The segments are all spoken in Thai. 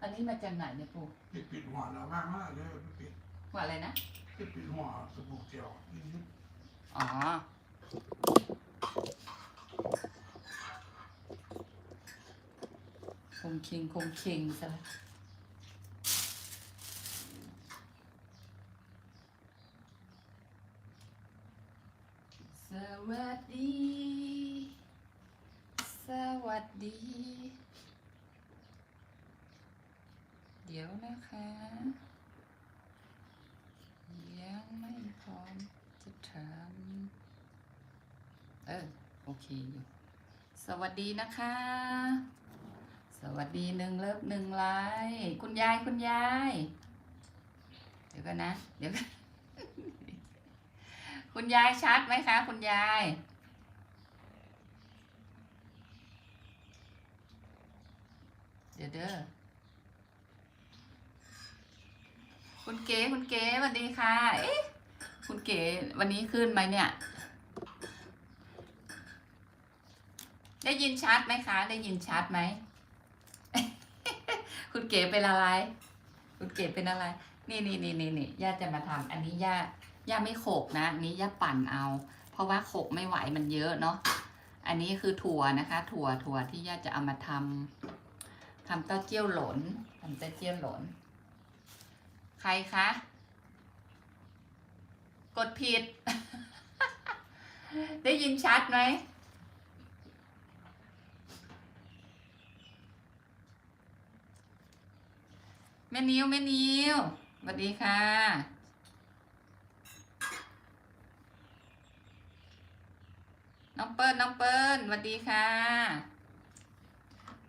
อันนี้มาจากไหนเนี่ยปูปิดปิดหัวแล้วมากมากเลยปิดว่าอะไรนะปิดปิดหัวสบู่เจียวนิดอ๋อคงคิงคงคิงซะแล้วสวัสดี สวัสดี เดี๋ยวนะคะ ยังไม่พร้อมจะถามเออ โอเคอยู่ สวัสดีนะคะ สวัสดีหนึ่งเลิฟหนึ่งไลค์คุณยายคุณยาย เดี๋ยวกันนะ เดี๋ยวกันคุณยายชัดไหมคะ คุณยายเดี๋ยวเด้อ คุณเก๋คุณเก๋สวัสดีค่ะ เอ๊ะคุณเก๋วันนี้ขึ้นไหมเนี่ย ได้ยินชัดไหมคะ ได้ยินชัดไหม คุณเก๋เป็นอะไร คุณเก๋เป็นอะไร นี่นี่นี่นี่นี่ย่าจะมาทำอันนี้ย่าย่าไม่โขกนะอันนี้ย่าปั่นเอา เพราะว่าโขกไม่ไหวมันเยอะเนาะอันนี้คือถั่วนะคะ ถั่วถั่วที่ย่าจะเอามาทำทำเต้าเจี้ยวหลนทำเต้าเจี้ยวหลน ใครคะ กดผิด ได้ยินชัดไหมแม่นิวแม่นิวสวัสดีค่ะ น้องเปิ้ลน้องเปิ้ลสวัสดีค่ะ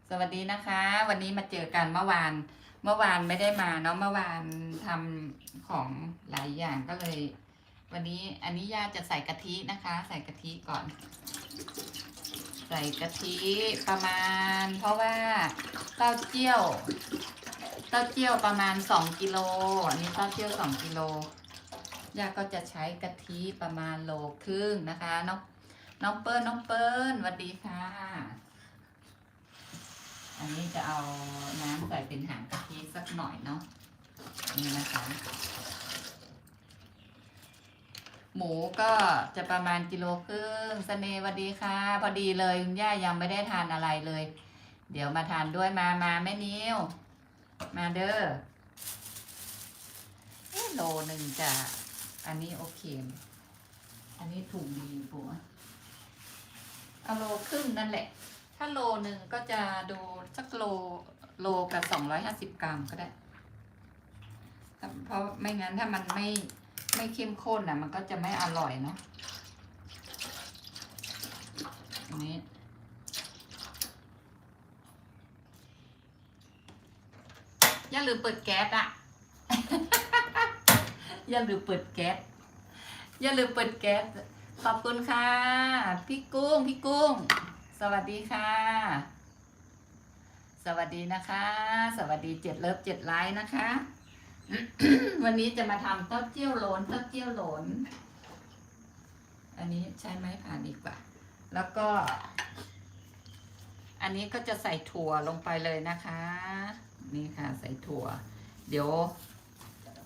สวัสดีนะคะ วันนี้มาเจอกันเมื่อวาน เมื่อวานไม่ได้มาเนาะเมื่อวานทำของหลายอย่างก็เลย วันนี้อันนี้ย่าจะใส่กะทินะคะ ใส่กะทิก่อน ใส่กะทิประมาณ เพราะว่าเต้าเจี้ยว เต้าเจี้ยวประมาณสองกิโลอันนี้เต้าเจี้ยวสองกิโลย่าก็จะใช้กะทิประมาณโลครึ่งนะคะน้องน้องเปิ้ลน้องเปิ้ลสวัสดีค่ะ อันนี้จะเอาน้ำใส่เป็นหางกะ สักหน่อยเนาะนี่นะคะหมูก็จะประมาณกิโลครึ่งเสน่ห์วัสดีค่ะ พอดีเลยคุณย่ายังไม่ได้ทานอะไรเลย เดี๋ยวมาทานด้วยมามาแม่นิวมาเด้อเอ๊ะโลหนึ่งจะอันนี้โอเคมอันนี้ถูกดีปัวเอาโลครึ่งนั่นแหละ ถ้าโลหนึ่งก็จะดูสักโล โลกับสองร้อยห้าสิบกรัมก็ได้ เพราะไม่งั้นถ้ามันไม่ไม่เข้มข้นอะ มันก็จะไม่อร่อยเนาะนี้อย่าลืมเปิดแก๊สอะอย่าลืมเปิดแก๊ส อย่าลืมเปิดแก๊ส ขอบคุณค่ะ พี่กุ้ง พี่กุ้ง สวัสดีค่ะ สวัสดีนะคะ สวัสดีเจ็ดเลิฟเจ็ดไลน์นะคะ วันนี้จะมาทำเต้าเจี้ยวโหลนเต้าเจี้ยวโหลน อันนี้ใช้ไม้ผ่านดีกว่า แล้วก็ อันนี้ก็จะใส่ถั่วลงไปเลยนะคะ นี่ค่ะใส่ถั่ว เดี๋ยว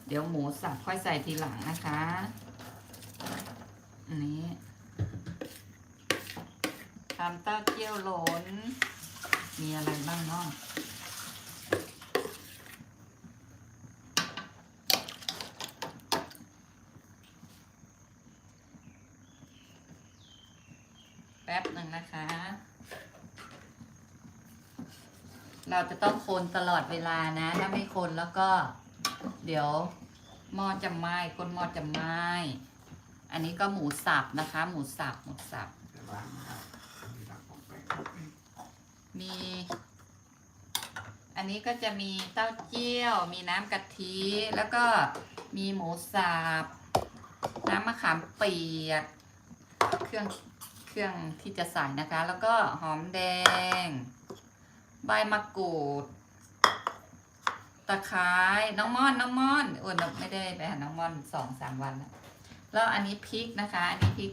เดี๋ยวหมูสับค่อยใส่ทีหลังนะคะอันนี้ทำเต้าเจี้ยวโหลน มีอะไรบ้างเนาะแป๊บหนึ่งนะคะ เราจะต้องคนตลอดเวลานะ ถ้าไม่คนแล้วก็ เดี๋ยวหม้อจะไหม้ก้นหม้อจะไหม้อันนี้ก็หมูสับนะคะ หมูสับหมูสับ มี อันนี้ก็จะมีเต้าเจี้ยว มีน้ำกะทิ แล้วก็มีหมูสับน้ำมะขามเปียก เครื่องเครื่องที่จะใส่นะคะ แล้วก็หอมแดง ใบมะกรูด ตะไคร้น้องม่อนน้องม่อนอ้ยไม่ได้ไปหาน้องม่อนสองสามวันแล้วแล้วอันนี้พริกนะคะ อันนี้พริก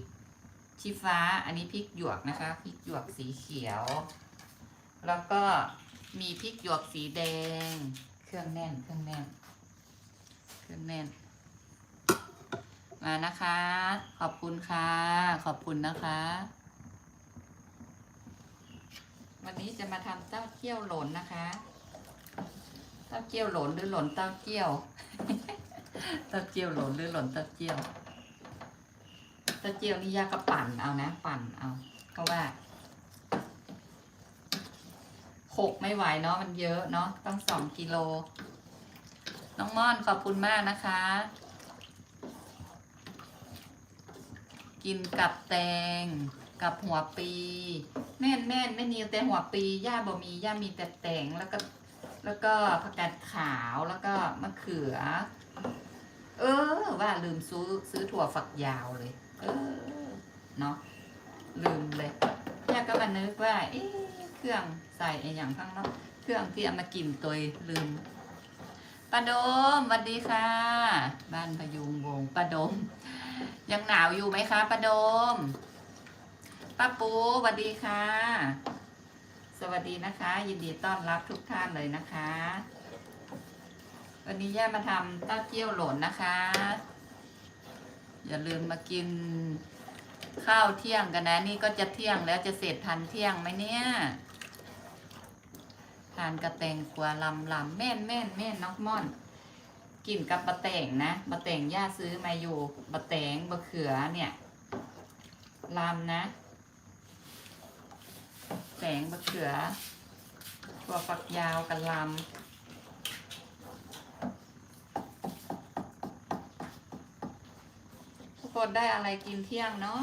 ชี้ฟ้า อันนี้พริกหยวกนะคะ พริกหยวกสีเขียว แล้วก็มีพริกหยวกสีแดง เครื่องแน่น เครื่องแน่น เครื่องแน่น มานะคะ ขอบคุณค่ะ ขอบคุณนะคะ วันนี้จะมาทำเต้าเจี้ยวหล่นนะคะ เต้าเจี้ยวหล่นหรือหล่นเต้าเจี้ยว เต้าเจี้ยวหล่นหรือหล่นเต้าเจี้ยว เต้าเจี้ยวนี่ยากก็ปั่นเอานะ ปั่นเอา เพราะว่า หกไม่ไหวเนาะมันเยอะเนาะต้องสองกิโล น้องม่อนขอบคุณมากนะคะ กินกับแตงกับหัวปี แม่นแม่นไม่มีแต่หัวปี ย่าบ่มีย่ามีแต่แตงแล้วก็ แล้วก็ผักกาดขาวแล้วก็มะเขือ เออ ว่าลืมซื้อซื้อถั่วฝักยาวเลย เออเนาะลืมเลยย่าก็มานึกว่า เอ๊ะ เครื่องใส่ไอ้อย่างข้างนอกเครื่องที่เอามากินตัวลืมป้าโดมสวัสดีค่ะ บ้านพยุงวงป้าโดม ยังหนาวอยู่ไหมคะป้าโดมป้าปูสวัสดีค่ะ สวัสดีนะคะ ยินดีต้อนรับทุกท่านเลยนะคะ วันนี้ย่ามาทำเต้าเจี้ยวหล่นนะคะ อย่าลืมมากินข้าวเที่ยงกันนะ นี่ก็จะเที่ยงแล้วจะเสร็จทันเที่ยงไหมเนี่ยานกระแตงกวาลำลำแม่นแม่นแม่นน้องม่อนกินกับบะแตงนะบะแตงย่าซื้อมาอยู่บะแตงบะเขือเนี่ยลำนะแตงบะเขือตัวฝักยาวกับลำทุกคนได้อะไรกินเที่ยงเนาะ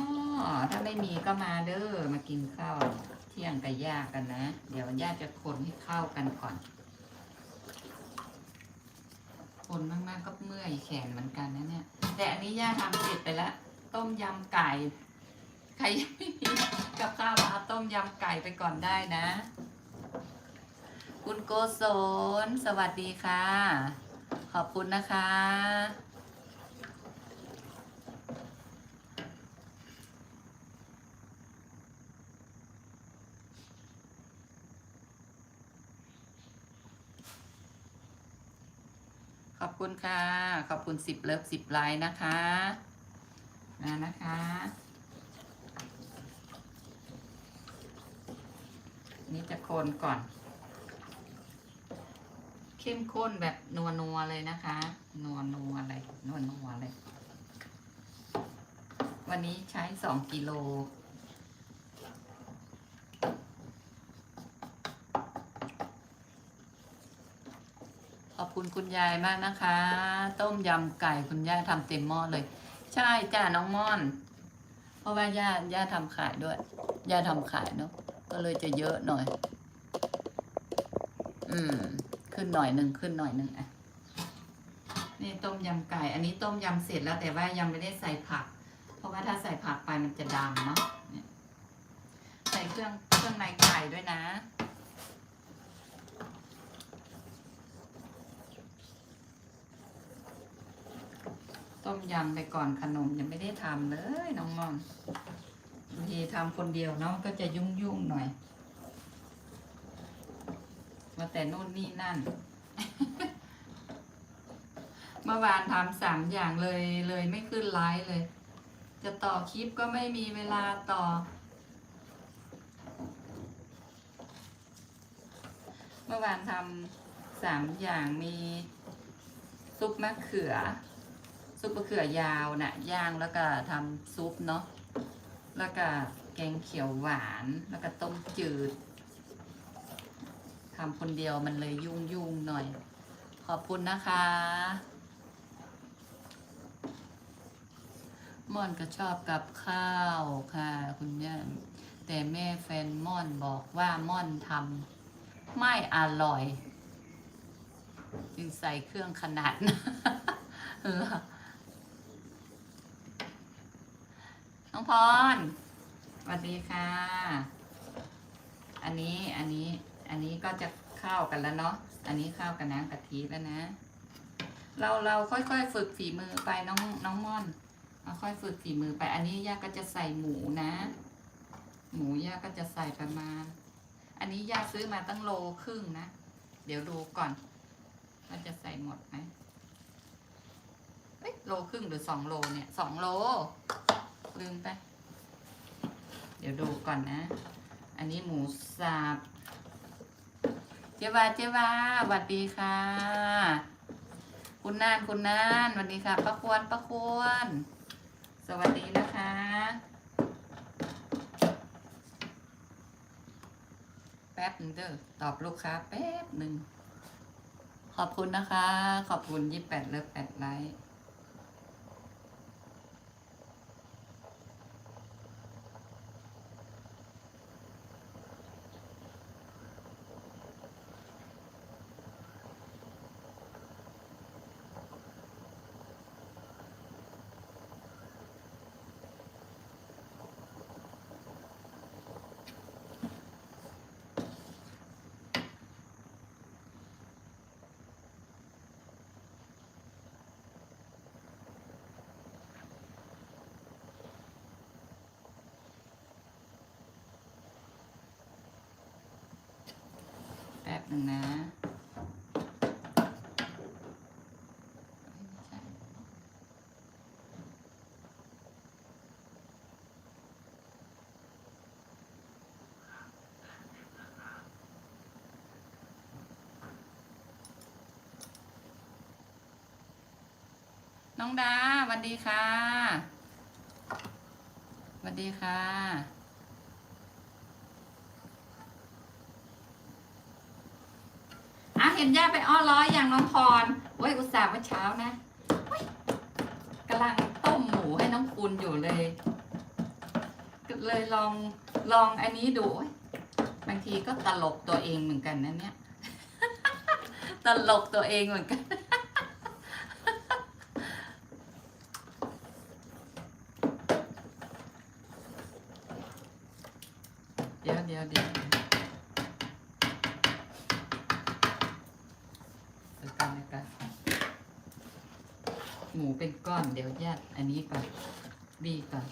ถ้าไม่มีก็มาเด้อมากินข้าว ที่ยงกับย่ากันนะ เดี๋ยวย่าจะคนให้เข้ากันก่อน คนมากๆก็เมื่อยแขนเหมือนกันนะเนี่ย แต่อันนี้ย่าทำเสร็จไปแล้ว ต้มยำไก่ ใครยังไม่มีกับข้าวมาเอาต้มยำไก่ไปก่อนได้นะ คุณโกศลสวัสดีค่ะ ขอบคุณนะคะ ขอบคุณค่ะ ขอบคุณสิบเลิฟสิบไลน์นะคะมานะคะนี่จะโคนก่อน เข้มข้นแบบนัวนัวเลยนะคะ นัวนัวเลยนัวนัวเลย วันนี้ใช้สองกิโล ขอบ คุณยายมากนะคะ ต้มยำไก่คุณย่าทำเต็มหม้อเลย ใช่จ้าน้องม่อน เพราะว่าย่าย่าทำขายด้วยย่าทำขายเนาะก็เลยจะเยอะหน่อย อืม ขึ้นหน่อยหนึ่งขึ้นหน่อยหนึ่งอะนี่ต้มยำไก่ อันนี้ต้มยำเสร็จแล้วแต่ว่ายังไม่ได้ใส่ผัก เพราะว่าถ้าใส่ผักไปมันจะดำเนาะใส่เครื่องเครื่องในไก่ด้วยนะ ต้มยำไปก่อนขนมยังไม่ได้ทำเลยน้องมอนบางทีทำคนเดียวเนาะก็จะยุ่งยุ่งหน่อย มาแต่นู่นนี่นั่น เมื่อวานทำสามอย่างเลยเลยไม่ขึ้นไลฟ์เลย จะต่อคลิปก็ไม่มีเวลาต่อ เมื่อวานทำสามอย่างมีซุปมะเขือ ซุปมะเขือยาวน่ะย่างแล้วก็ทำซุปเนาะแล้วก็แกงเขียวหวานแล้วก็ต้มจืดทำคนเดียวมันเลยยุ่งยุ่งหน่อย ขอบคุณนะคะม่อนก็ชอบกับข้าวค่ะคุณย่าแต่แม่แฟนม่อนบอกว่าม่อนทำไม่อร่อย จึงใส่เครื่องขนาดนั้น น้องพรสวัสดีค่ะ อันนี้อันนี้อันนี้ก็จะเข้ากันแล้วเนาะอันนี้เข้ากันน้ำกะทิแล้วนะ เราเราค่อยๆฝึกฝีมือไปน้องน้องม่อนเราค่อยฝึกฝีมือไป อันนี้ย่าก็จะใส่หมูนะ หมูย่าก็จะใส่ประมาณ อันนี้ย่าซื้อมาตั้งโลครึ่งนะ เดี๋ยวดูก่อนว่าจะใส่หมดไหมเอ้ยโลครึ่งหรือสองโลเนี่ยสองโล ลืมไป เดี๋ยวดูก่อนนะ อันนี้หมูสับ เจวาเจวาสวัสดีค่ะ คุณนานคุณนานสวัสดีค่ะป้าควรป้าควร สวัสดีนะคะแป๊บหนึ่งเด้อตอบลูกค้าแป๊บหนึ่ง ขอบคุณนะคะ ขอบคุณยี่แปดเลิฟแปดไลค์ หนึ่งนะน้องดาสวัสดีค่ะสวัสดีค่ะ อะ เห็นย่าไปอ้อร้อยอย่างน้องพรโอ้ยอุตส่าห์เมื่อเช้านะเฮ้ยกำลังต้มหมูให้น้องคุณอยู่เลย เลยลองลองอันนี้ดูบางทีก็ตลกตัวเองเหมือนกันนะเนี่ย ตลกตัวเองเหมือนกัน เดี๋ยวเดี๋ยวเดี๋ยวเดี๋ยวกันเดี๋ยวกัน หมูเป็นก้อน เดี๋ยวยัดอันนี้ก่อนบีก่อน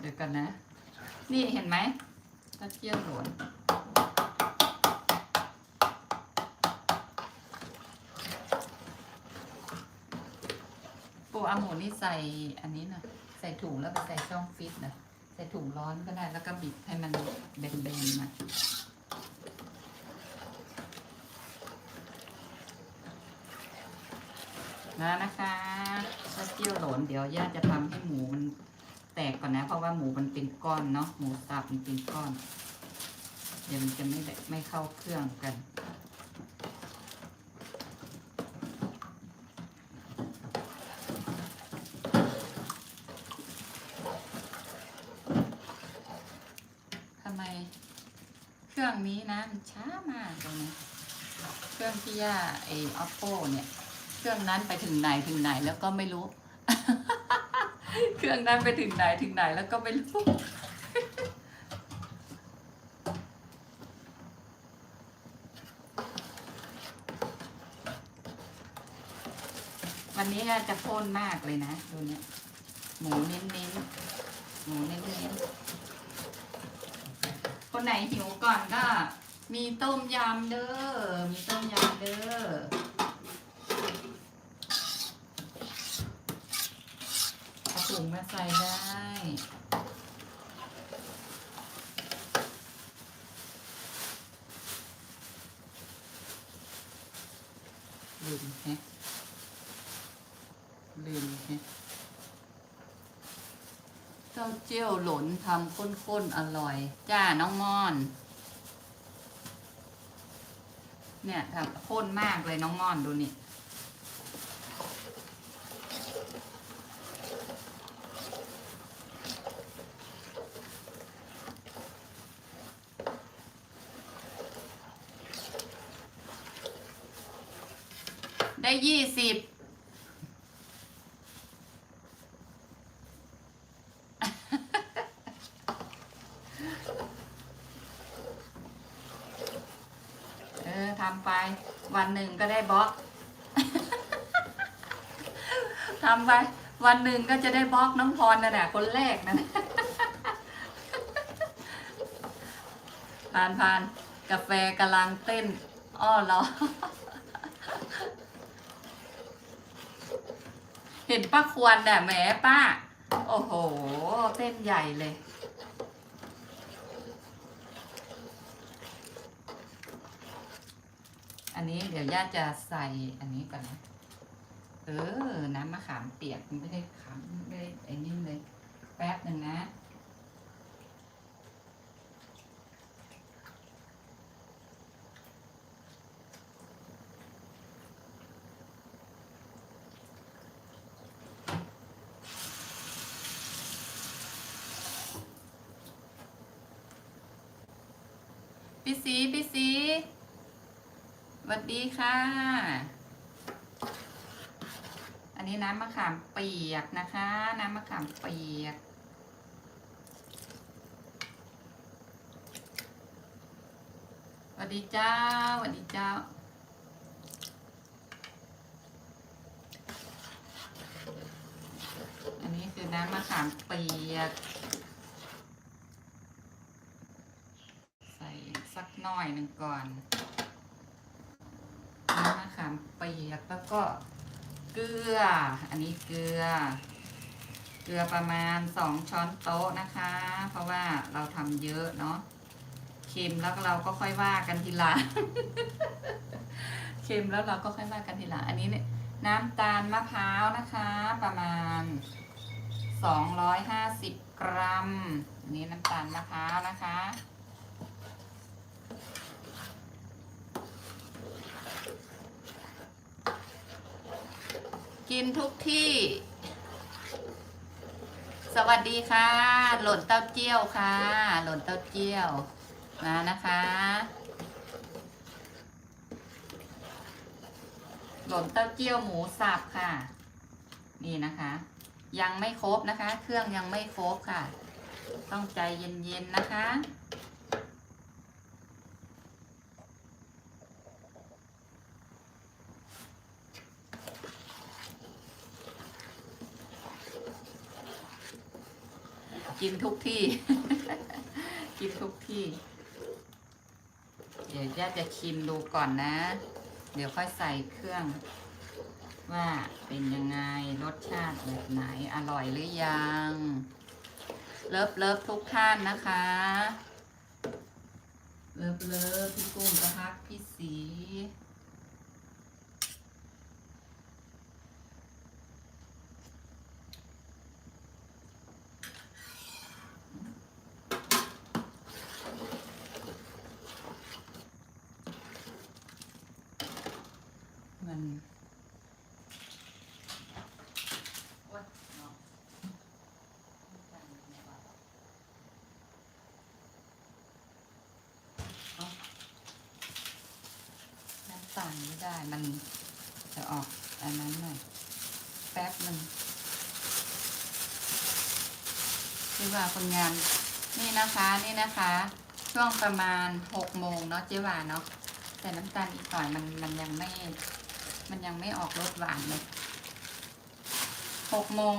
เดี๋ยวกันนะ นี่เห็นไหมตะเกียบหลวนปูอาหมูนี่ใส่อันนี้นะใส่ถุงแล้วไปใส่ช่องฟิตนะใส่ถุงร้อนก็ได้แล้วก็บิดให้มันเบนๆมานะนะคะถ้าเจียวหลนเดี๋ยวย่าจะทำให้หมูมันแตกก่อนนะ เพราะว่าหมูมันเป็นก้อนเนาะหมูสับมันเป็นก้อน เดี๋ยวมันจะไม่ได้ไม่เข้าเครื่องกันทำไมเครื่องนี้นะมันช้ามากเลยนะเครื่องที่ย่าไอ oppo เนี่ย เครื่องนั้นไปถึงไหนถึงไหนแล้วก็ไม่รู้ เครื่องนั้นไปถึงไหนถึงไหนแล้วก็ไม่รู้วันนี้จะพ่นมากเลยนะดูเนี่ยหมูเน้นเน้นๆหมูเน้นเน้นๆคนไหนหิวก่อนก็ มีต้มยำเด้อมีต้มยำเด้อ เอา ถุงมาใส่ได้ ลืมแฮะลืมแฮะเต้าเจี้ยวหลนทำข้นๆ อร่อย จ้า น้องมอน เนี่ยทำข้นมากเลยน้องมอนดูนี่ ยี่สิบเออทำไป วันหนึ่งก็ได้บล็อกทำไป วันหนึ่งก็จะได้บล็อกน้องพรนั่นแหละคนแรกนั่นผ่านผ่านกาแฟกำลังเต้น อ้อเหรอ ห็นป้าควรน่ะแหมป้า โอ้โห เต้นใหญ่เลย อันนี้เดี๋ยวย่าจะใส่อันนี้ก่อนนะ เออ น้ำมะขามเปียกไม่ได้ขามไม่ได้ไอ้นี่เลย แป๊บหนึ่งนะ พี่สีพี่สีสวัสดีค่ะ อันนี้น้ำมะขามเปียกนะคะ น้ำมะขามเปียก สวัสดีเจ้าสวัสดีเจ้าอันนี้คือน้ำมะขามเปียก ใส่สัก หน่อยหนึ่งก่อนน้ำมะขามเปียกแล้วก็เกลือ อันนี้เกลือ เกลือประมาณสองช้อนโต๊ะนะคะ เพราะว่าเราทำเยอะเนาะเค็มแล้วเราก็ค่อยว่ากันทีหลังเค็มแล้วเราก็ค่อยว่ากันทีหลังอันนี้เนี่ยน้ำตาลมะพร้าวนะคะ ประมาณสองร้อยห้าสิบกรัมนนี้น้ำตาลมะพร้าวนะคะ กินทุกที่ สวัสดีค่ะ หล่นเต้าเจี้ยวค่ะ หล่นเต้าเจี้ยว มานะคะ หล่นเต้าเจี้ยวหมูสับค่ะ นี่นะคะ ยังไม่ครบนะคะ เครื่องยังไม่ครบค่ะ ต้องใจเย็นๆนะคะ กินทุกที่ กินทุกที่ เดี๋ยวย่าจะชิมดูก่อนนะ เดี๋ยวค่อยใส่เครื่อง ว่าเป็นยังไงรสชาติแบบไหนอร่อยหรือยัง เลิฟเลิฟทุกท่านนะคะ เลิฟเลิฟพี่กุ้งกระพักพี่สี มันโอ๊ยเนาะเอาน้ำตาลไม่ได้มันจะออกอันนั้นหน่อยแป๊บหนึ่งคือว่าคนงานนี่นะคะนี่นะคะ ช่วงประมาณหกโมงเนาะเจ๊วานเนาะแต่น้ำตาลอีกหน่อยมันมันยังไม่ มันยังไม่ออกรสหวานเลยหกโมง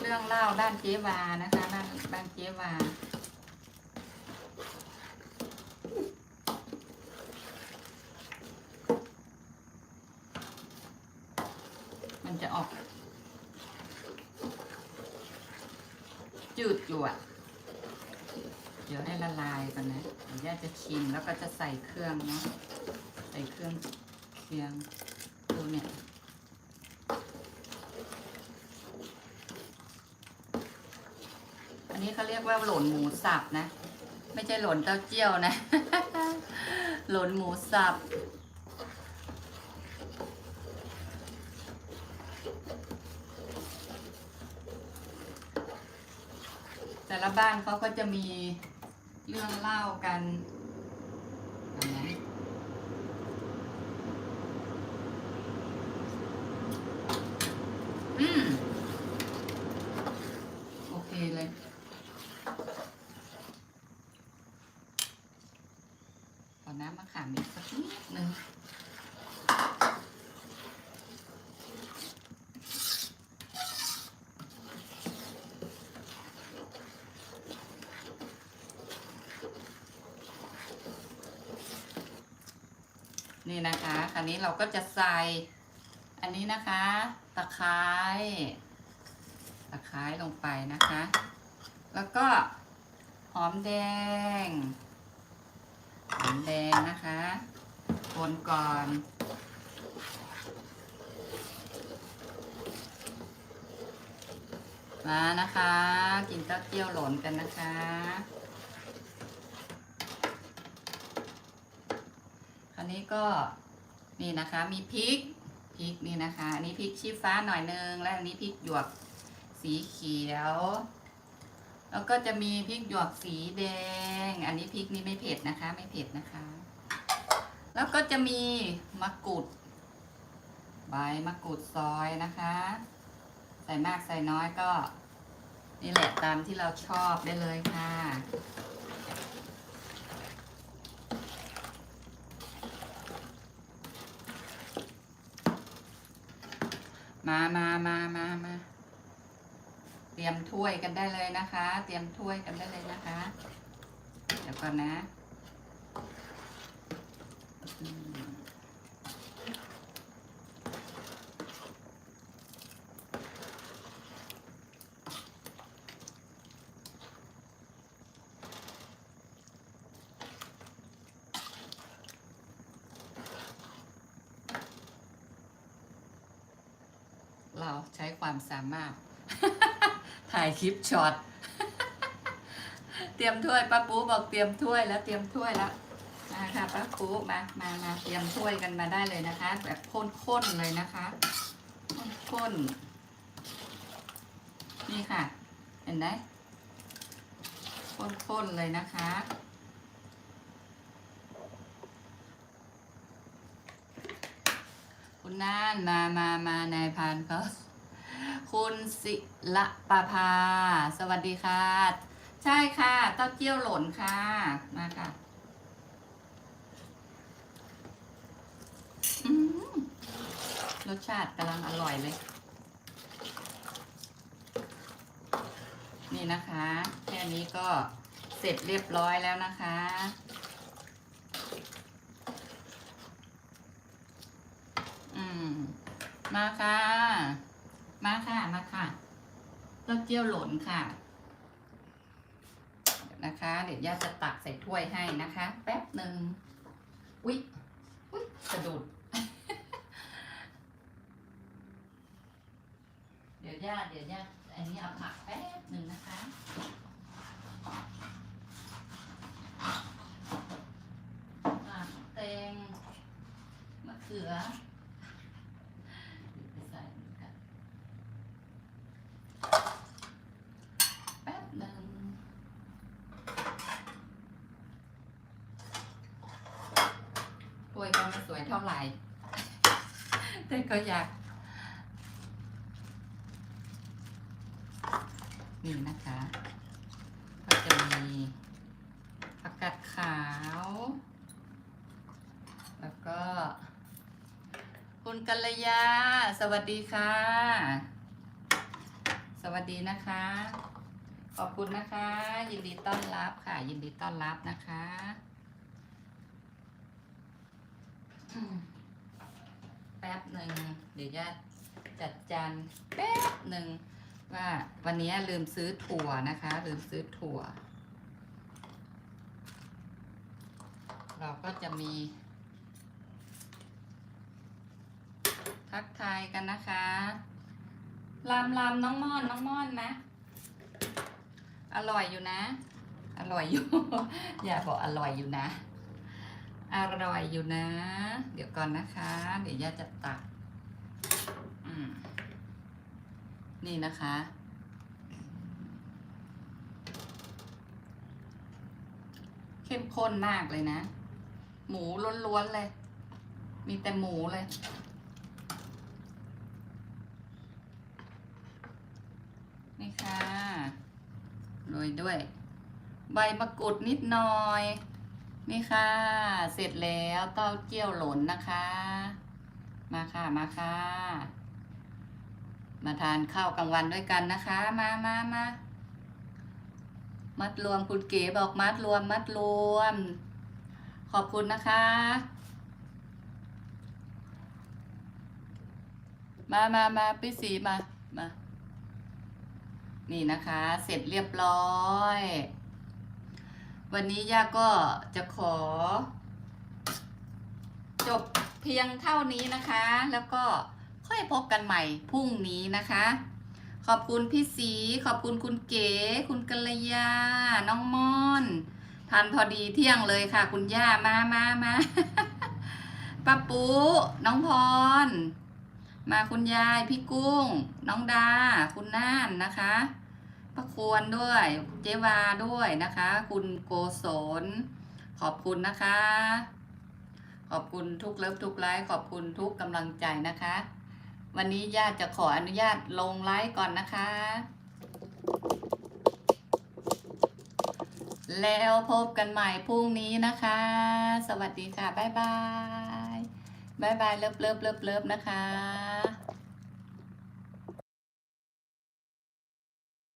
เรื่องเล่าด้านเจ๊วานะคะด้านด้านเจ๊วา มันจะออก จืดอยู่อะ เดี๋ยวให้ละลายก่อนนะเดี๋ยวย่าจะชิมแล้วก็จะใส่เครื่องเนาะใส่เครื่องเคียงดูเนี่ยอันนี้เขาเรียกว่าหล่นหมูสับนะ ไม่ใช่หล่นเต้าเจี้ยวนะ หล่นหมูสับ ละบ้านเขาก็จะมีเรื่องเล่ากันแบบนั้อืมโอเคเลย ขอน้ำมะขามอีกสักนิดนึง นี่นะคะ คราวนี้เราก็จะใส่ อันนี้นะคะ ตะไคร้ตะไคร้ลงไปนะคะ แล้วก็หอมแดง หอมแดงนะคะคนก่อนมานะคะ กินเต้าเจี้ยวหล่นกันนะคะ คราวนี้ก็นี่นะคะมีพริกพริกนี่นะคะอันนี้พริกชี้ฟ้าหน่อยนึงและอันนี้พริกหยวกสีเขียว แล้วก็จะมีพริกหยวกสีแดง อันนี้พริกนี่ไม่เผ็ดนะคะ ไม่เผ็ดนะคะ แล้วก็จะมีมะกรูดใบมะกรูดซอยนะคะ ใส่มากใส่น้อยก็ นี่แหละตามที่เราชอบได้เลยค่ะ มามามามามาเตรียมถ้วยกันได้เลยนะคะ เตรียมถ้วยกันได้เลยนะคะ เดี๋ยวก่อนนะ เราใช้ความสามารถ ถ่ายคลิปช็อต เตรียมถ้วยป้าปูบอกเตรียมถ้วยแล้วเตรียมถ้วยแล้วมาค่ะป้าปูมามามาเตรียมถ้วยกันมาได้เลยนะคะ แบบข้นๆเลยนะคะข้นๆนี่ค่ะ เห็นไหมข้นๆเลยนะคะ คุณ น่านมามามานายพานเขาคุณศิละปาภา สวัสดีค่ะ ใช่ค่ะ เต้าเจี้ยวหล่นค่ะ มาค่ะรสชาติกำลังอร่อยเลย นี่นะคะ แค่นี้ก็เสร็จเรียบร้อยแล้วนะคะ อืม มาค่ะ มาค่ะ มาค่ะเต้าเจี้ยวหล่นค่ะ นะคะ เดี๋ยวย่าจะตักใส่ถ้วยให้นะคะ แป๊บหนึ่งอุ๊ยอุ๊ยสะดุด เดี๋ยวย่า เดี๋ยวย่า อันนี้เอาผักแป๊บหนึ่งนะคะผักแตงมะเขือ เดี๋ยวไปใส่นี่กันแป๊บหนึ่งถ้วยก็ไม่สวยเท่าไหร่ แต่ ก็อยากนี่นะคะ ก็จะมีผักกาดขาว แล้วก็ คุณกัลยา สวัสดีค่ะ สวัสดีนะคะ ขอบคุณนะคะ ยินดีต้อนรับค่ะ ยินดีต้อนรับนะคะ ป๊บหนึ่งเดี๋ยวจะจัดจานแป๊บหนึ่งว่าวันนี้ลืมซื้อถั่วนะคะ ลืมซื้อถั่ว เราก็จะมี ทักทายกันนะคะลำลำน้องม่อนน้องม่อนนะอร่อยอยู่นะ อร่อยอยู่ อย่าบอกอร่อยอยู่นะ อร่อยอยู่นะ เดี๋ยวก่อนนะคะ เดี๋ยวย่าจะตักอืมนี่นะคะ เข้มข้นมากเลยนะ หมูล้วนๆเลย มีแต่หมูเลย นี่ค่ะโรยด้วย ใบมะกรูดนิดหน่อย นี่ค่ะ เสร็จแล้วเต้าเจี้ยวหล่นนะคะ มาค่ะมาค่ะ มาทานข้าวกลางวันด้วยกันนะคะ มามามามัดรวมคุณเก๋บอกมัดรวมมัดรวม ขอบคุณนะคะ มามามาพี่สีมามา นี่นะคะ เสร็จเรียบร้อย วันนี้ย่าก็จะขอ จบเพียงเท่านี้นะคะ แล้วก็ค่อยพบกันใหม่พรุ่งนี้นะคะ ขอบคุณพี่สี ขอบคุณคุณเก๋ คุณกัลยา น้องม่อนทันพอดีเที่ยงเลยค่ะ คุณย่ามามามาป้าปูน้องพร มาคุณยาย พี่กุ้ง น้องดา คุณน่านนะคะ ป้าควรด้วย เจวาด้วยนะคะ คุณโกศลขอบคุณนะคะ ขอบคุณทุกเลิฟทุกไลค์ขอบคุณทุกกำลังใจนะคะ วันนี้ญาติจะขออนุญาตลงไลฟ์ก่อนนะคะ แล้วพบกันใหม่พรุ่งนี้นะคะ สวัสดีค่ะ บ๊ายบาย บ๊ายบายเลิฟเลิฟเลิฟเลิฟนะคะ